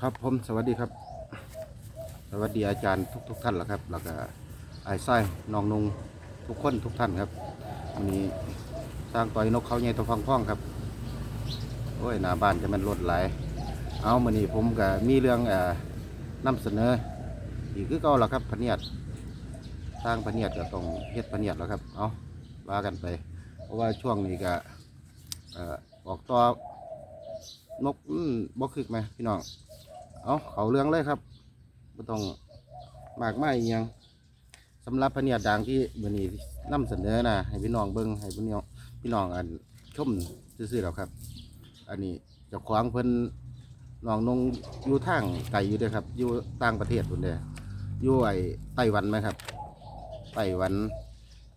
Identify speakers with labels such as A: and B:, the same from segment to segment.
A: ครับผมสวัสดีครับ สวัสดีอาจารย์ทุกทุกท่านแล้วครับ แล้วก็ไอ้ไส้น้องนุงทุกคนทุกท่านครับวันนี้สร้างต่อยนกเขาใหญ่ตัวฟังพ้องครับโอ้ยหน้าบ้านจะมันรถหลเอามื่อนี้ผมก็มีเรื่องอ่อนำเสนอ อีกคือเก่าแล้วครับพเนียดสร้างพเนียดก็ต้องเฮ็ดพเนียดแล้วครับ เอาว่ากันไป เพราะว่าช่วงนี้ก็ออกตัวนกบ่คึกไหมพี่น้อง เอาเขาเรื่องเลยครับไม่ต้องมากมายอหยังสำหรับพะเนียดด่างที่วันนี้นำเสนอนะให้พี่น้องเบิ้งให้พี่น้องพี่น้องอันชมซื่อๆแล้วครับ อันนี้เจ้างเพิ่นน้องนงอยู่ทางไกลอยู่เด้อครับอยู่ต่างประเทศพุ่นเด้ออยู่ไอ้ไต้หวันไหมครับไต้หวัน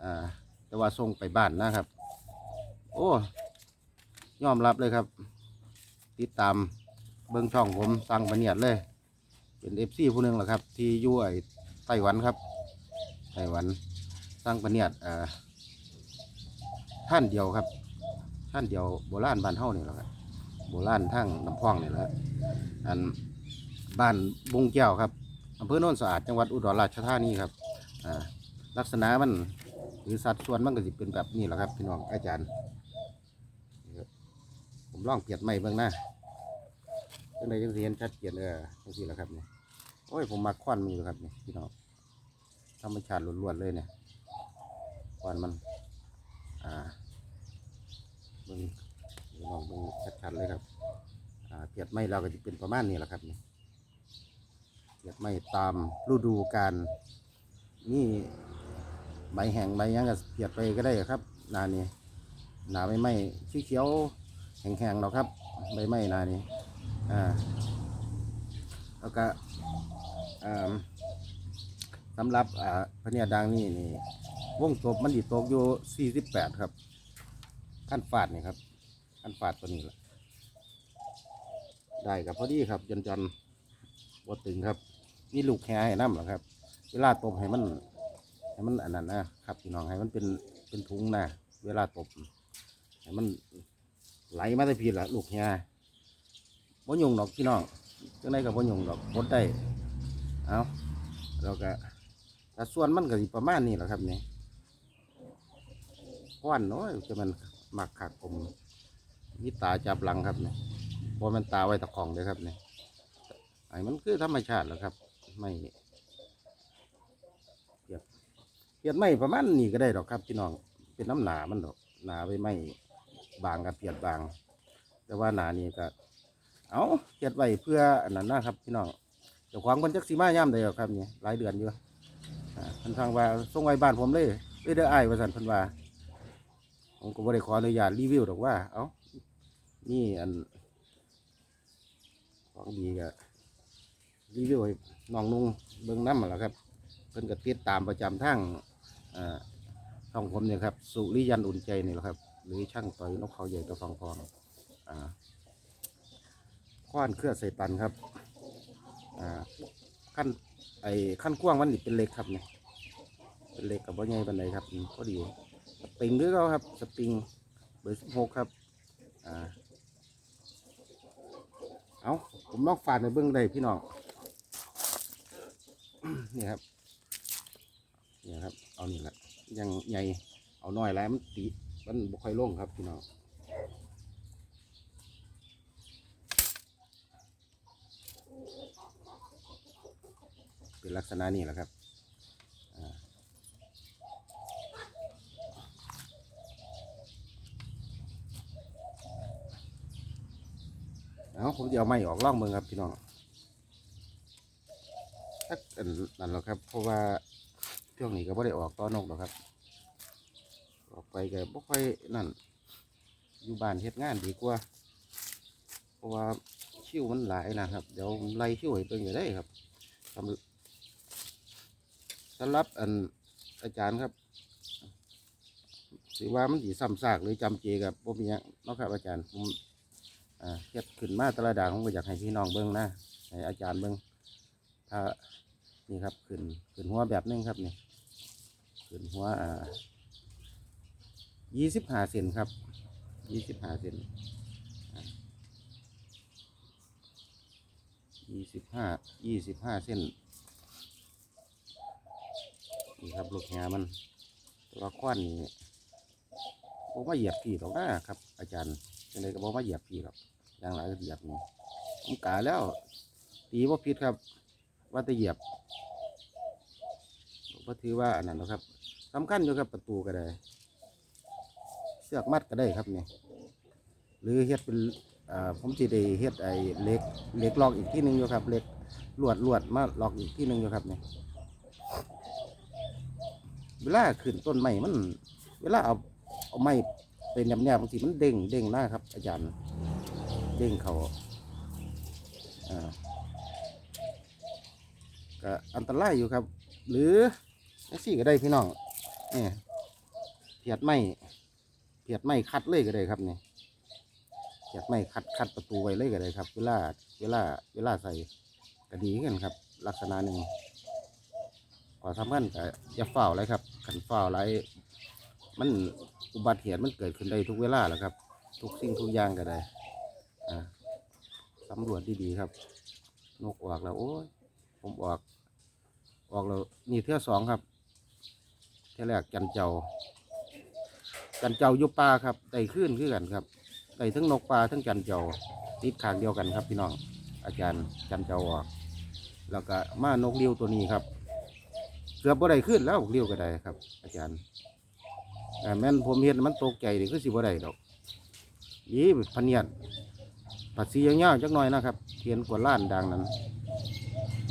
A: อ่าแต่ว่าส่งไปบ้านนะครับ โอ้ยอมรับเลยครับ ติดตาม เบิ้งช่องผมสั่งบันเนียดเลย เป็นเอฟซีผู้หนึ่งแหละครับ ที่อยู่ไอ้ไต้หวันครับไต้หวันสั่งบันเนียดอ่าท่านเดียวครับ ท่านเดียวโบราณบ้านเฮานี่แหละครับโบราณทั้งน้ำพองนี่แหละอันบ้านบุงแก้วครับอำเภอโน่นสะอาดจังหวัดอุดรราชธานีครับอ่าลักษณะมันหรือสัดส่วนมันก็สิเป็นแบบนี้แหละครับพี่น้องอาจารย์ ผมลองเปรียบไม่เบื้องหน้า จังใดจังสิเห็นชัดเจนเออจังสิแหละครับเนี่ยโอ้ยผมมาควันมันอยู่ครับเนี่ยพี่น้องธรรมชาติล้วนๆเลยเนี่ยควันมัน อ่าเบิ่งพี่น้องเบิ่งชัดๆเลยครับ อ่าเปียดไม้เราก็จะเป็นประมาณนี้แหละครับเนี่ยเปียดไม้ตามฤดูกาลนี่ใบแห้งใบยังก็เปียดไปก็ได้ครับนานี้หนาใบไม้เขียวๆแห้งๆเราครับ ใบไม้นานี้ อ่าแล้วก็อ่าสำหรับอ่าพะเนียดังนี่นี่วงจบมันดีตกอยู่ 48 ครับขั้นฟาดนี่ครับขั้นฟาดตัวนี้แหละได้กับพอดีครับจนจนบตึงครับนี่ลูกแหให้น้ำเหรอครับ เวลาตบให้มันให้มันอันนั้นนะครับพี่น้องให้มันเป็นเป็นถุงนะเวลาตบให้มันไหลมาได้พีละลูกแห บ่ยุงดอกพี่น้องจังไดก็บ่ยุงดอกบดได้เอาแล้วก็แต่ส่วนมันก็สิประมาณนี้แหละครับนี่ก้อนน้อยจะมันหมักขักผมมีตาจับหลังครับเนี่บ่แมันตาไว้ตะของเลยครับเนี่ยไอ้มันคือธรรมชาติแหล้วครับ ไม่เปรียบเปรียบไม่ประมาณนี้ก็ได้ดอกครับพี่น้องเป็นน้ำหนามันดอกหนาไปไม่บางกับเปียบบาง แต่ว่าหนานี้ก็ เอาเก็ดไว้เพื่ออันนั้นนะครับพี่น้องเจ้าของคนจักสีมาย่ำได้หรอกครับนี่หลายเดือนอยู่อ่าเพันทางว่าส่งไว้บ้านผมเลยเอ้ยเด้อไอ้ายว่าสันพันว่าผมก็บ่ได้ขออนุญาตรีวิวหรอกว่า เอานี่อันของดีก็รีวิวให้น้องนุ่งเบิ้งน้ำมาแล้วครับ เพิ่นก็ติดตามประจำทั้งอ่าช่องผมเนี่ยครับ สุริยันอุ่นใจนี่แหละครับ หรือช่างต่อยนกเขาใหญ่ตัวฟองทองอ่า ข้อนเครือใส่ตันครับอ่าขั้นไอ้ขั้นกว้างมันนี่เป็นเหล็กครับเนี่ยเป็นเหล็กกับว่าใหญ่ปันไดครับอืมพอดีสปริงด้วยเขาครับสปริงเบอร์สิบหกครับอ่าเอาผมลองฝาดในเบื้องใดพี่น้องนี่ครับนี่ครับ เอานี่แหละยังใหญ่เอาน้อยแล้วมันตีมันบ่ค่อยลงครับพี่น้อง เป็นลักษณะนี้แหละครับเอาผมจะเอาไม้ออกล่องเมืองครับพี่น้องทักนั่นแหละครับ เพราะว่าช่วงนี้ก็ไม่ได้ออกต้อนกหรอกครับ ออกไปก็บ่ค่อยนั่น อยู่บ้านเฮ็ดงานดีกว่า เพราะว่าชิวมันหลายนะครับ เดี๋ยวไล่ชิวให้เบิ่งอยู่ได้ครับสำ สำหรับอันอาจารย์ครับถือว่ามันสีซ้ำซากหรือจำเจกับพวกนี้นาะครับอาจารย์ผมอ่าเฮ็ดขึ้นมาตละดางผมก็อยากให้พี่น้องเบิ้งนะให้อาจารย์เบิ้งถ้านี่ครับขึ้นขึ้นหัวแบบนึงครับนี่ขึ้นหัวอ่ายี่สิบห้าเซนครับยี่สิบห้าเซนยี่สิบห้ายี่สิบห้าเส้น นี่ครับลูกแหมันตัวาควันนี่ผมว่าเหยียบพี่หรอกนะครับ อาจารย์ยังไงก็บอกว่าเหยียบพี่หรอกอย่างไรก็เหยียบนี่ผมกาแล้วตีว่าผิดครับ ว่าจะเหยียบผมก็ถือว่าอันนั้นนะครับสำคัญอยู่ครับประตูก็ได้ เสือกมัดก็ได้ครับเนี่ยหรือเฮ็ดเป็นผมจะได้เฮ็ดไอ้เหล็กเหล็กลอกอีกที่หนึ่งอยู่ครับเหล็กลวดลวดมาลอกอีกที่หนึ่งอยู่ครับเนี่ย เวลาขึ้นต้นไม้มัน เวลาเอาเอาไม้เป็นแนบบางทีมันเด้งเด้งหน้าครับ อาจารย์เด้งเขาอ่าก็อันตรายอยู่ครับ หรือแท็กซี่ก็ได้พี่น้องเนี่ยเพียดไม้เพียดไม้คัดเลยก็ได้ครับนี่เพียดไม้คัดคัดประตูไว้เลยก็ได้ครับ เวลา เวลา เวลาใส่ก็ดีขึ้นครับ ลักษณะหนึ่ง อสำคัญก็อย่าเฝ้าวไรครับกันเฝ้าวไรมันอุบัติเหตุมันเกิดขึ้นได้ทุกเวลาแหละครับ ทุกสิ่งทุกอย่างก็ได้อ่าสำรวจดีๆครับ นกออกแล้ว โอ้ยผมออกออกแล้วนี่เทื่อสองครับเทื่อแรกจันเจ้า จันเจ้าอยู่ป่าครับได้ขึ้นคือกันครับได้ทั้งนกป่าทั้งจันเจ้าติดขางเดียวกันครับพี่น้อง อาจารย์จันเจ้าออก แล้วก็มานกเลี้ยวตัวนี้ครับ กือบบ่ได้ขึ้นแล้วเลี้ยวก็ได้ครับ อาจารย์แต่แม่นผมเห็นมันตกใจนี่คือสิบ่ได้ดอกยี่พันเนียดปัดสียาวๆจักหน่อยนะครับเทียนกว่าล้านดังนั้น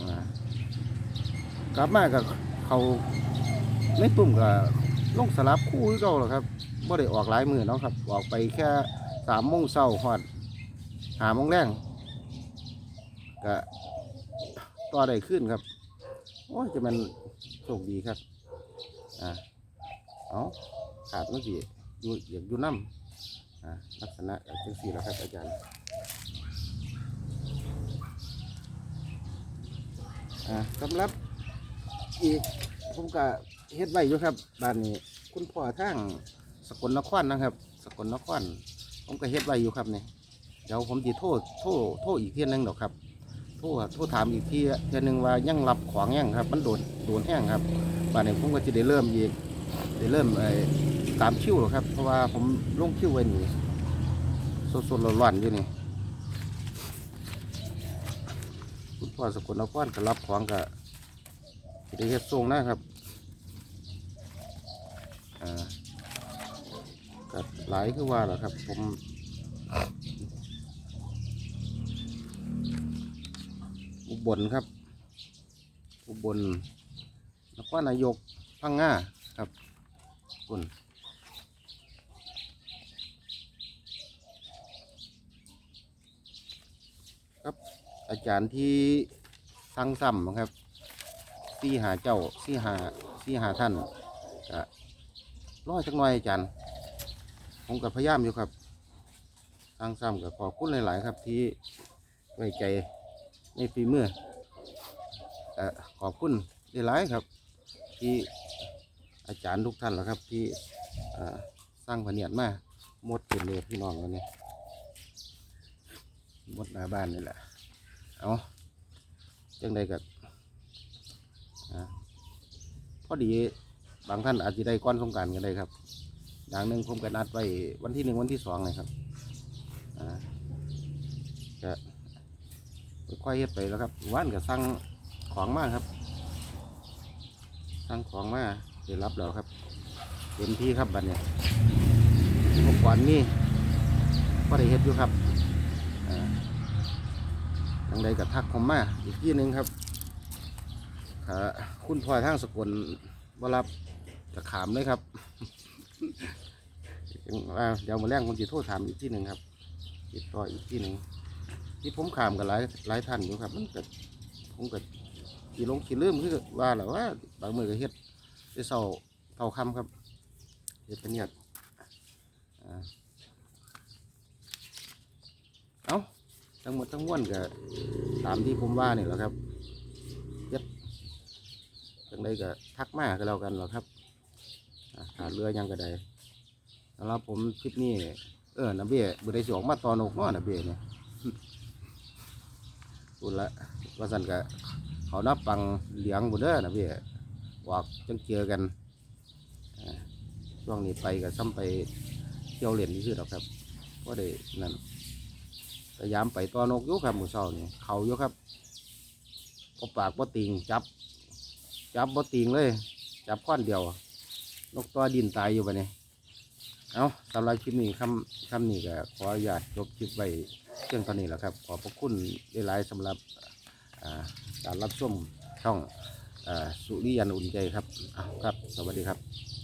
A: อ่ากลับมากับเขาในตุ่มกับลงสลับคู่คือเก่าหรอครับบ่ได้ออกหลายมือเนาะครับ ออกไปแค่สามโมงเช้าหอดหาโมงแรงก็ต่อได้ขึ้นครับ โอ้ยจะมัน โชคดีครับอ่าเอาขาดเมันสิอยู่อยากอยู่น้ำอ่าลักษณะจังสี่แล้วครับอาจารย์อ่าสำหรับอีกผมก็เฮ็ดไว้อยู่ครับบ้านนี้ คุณพ่อทางสกลนครนะครับ สกลนครผมก็เฮ็ดไว้อยู่ครับเนี่ยเดี๋ยวผมจะโทษโทษโทษอีกเที่ยหนึงดอกครับ โทษโทษถามอีกทีเที่ยหนึงว่ายังรับของยังครับ มันโดนโดนแห้งครับบ้านนี้ผมก็จะได้เริ่มอีกได้เริ่มไอ้ตามคิวหรอครับ เพราะว่าผมลงคิวไว้นี่สดๆร้อนๆอยู่นี่คุณพ่อสกลนครก็รับของก็สิได้เฮ็ดส่งนะครับอ่าก็หลายคือว่าแหละครับ ผมอุ บลครับ อุบลนครนายกพังงาครับคุณครับอาจารย์ที่สั่งซ้ำครับสี่หาเจ้าสี่หาสี่หาท่านก็รอจักหน่อยอาจารย์ผมกับพยายามอยู่ครับสั่งซ้ำกับขอบคุณหลาย ๆ ครับที่ไว้ใจ ในฝีมือเอ่อขอบคุณหลายครับ ที่อาจารย์ทุกท่านแหละครับ ที่สร้างผนเนียดมาหมดเป็นเลยพี่น้องแล้วนี่หมดหน้าบ้านนี่แหละเอาจังใดกับพอดีบางท่านอาจจะได้ก้อนสงการกันได้ครับ อย่างหนึ่งผมก็นัดไว้วันที่หนึ่งวันที่สองเลยครับอ่าก็ ค่อยเฮ็ดไปแล้วครับว่านก็สั่งของมากครับสั่งของมาได้รับแล้วครับเต็มที่ครับบัดเนี้เมื่อก่อนนี่ก็ได้เฮ็ดอยู่ครับอ่าทางใดกับทักผมมาอีกที่หนึ่งครับคุณพ่อยทางสกลบรับจะขามเลยครับเดี๋ยวมาแรงผมจะโทษถามอีกที่หนึ่งครับติดต่ออีกที่หนึ่ง ที่ผมขามกับหลายหลายท่านอยู่ครับ มันก็ผมก็ขี่ลงขี่ลืมคือว่าแหละว่าบางมือก็เฮ็ดได้เศร้าเท่าคำครับเฮ็ดเป็นเนี่ยอ่าเอาทั้งหมดทั้งมวลก็ตามที่ผมว่านี่แหละครับเย็ดจังใดก็ทักมาก็แล้วกันหรอครับอ่าขาดเรือยังก็ได้สำหรับผมคลิปนี้เออนะเบี้ยบุได้สิออกมาตอนอกเนาะนะเบี้ยเนี่ย อพูละว่าสันก็เขานับปังเหลียงบุเด้อนะพี่วอกจังเจอกันช่วงนี้ไปก็ซ้ำไปเที่ยวเล่นที่สุดหรอกครับก็ได้นั่นพยายามไปตัวนกยู่ครับหมูเศร้านี่เขาอยู่ครับก็ปากบ่ติงจับ จับบ่ติงเลย จับข้อนเดียว นกตัวดินตายอยู่ปเนี่ยเอาสำหรับคลิปนี้คำคำนี้ก็ขออนุญาตจบคลิปไว้ เพียงเท่านี้แหละครับ ขอบพระคุณหลายๆสำหรับการรับชมช่องอสุริยันอุ่นใจครับครับ สวัสดีครับ